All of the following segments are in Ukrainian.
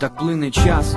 Так плине час,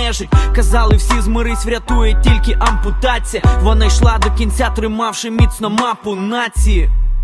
нежить. Казали, всі змирись, врятує тільки ампутація. Вона йшла до кінця, тримавши міцно мапу нації.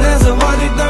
і не завадить нам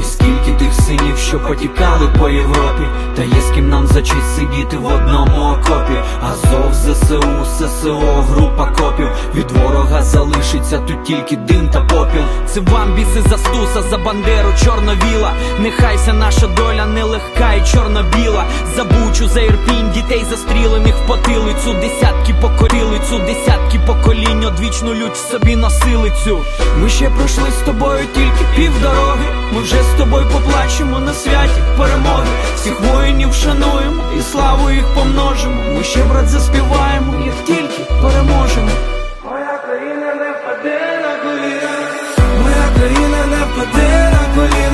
І скільки тих синів, що потікали по Європі, та є з ким нам за честь сидіти в одному окопі. Азов, ЗСУ, ССО, група копів. Від залишиться тут тільки дим та попіл. Це вам біси за стуса, за бандеру, чорновіла. Нехайся наша доля нелегка і чорно-біла. За бучу, за ірпінь, дітей застрілених в потилицю. Десятки покорили цю, десятки поколінь, одвічну лють собі носили цю. Ми ще пройшли з тобою тільки півдороги. Ми вже з тобою поплачемо на святі перемоги. Всіх воїнів шануємо і славу їх помножимо. Ми ще брат заспіваємо, як тільки переможемо. Країна не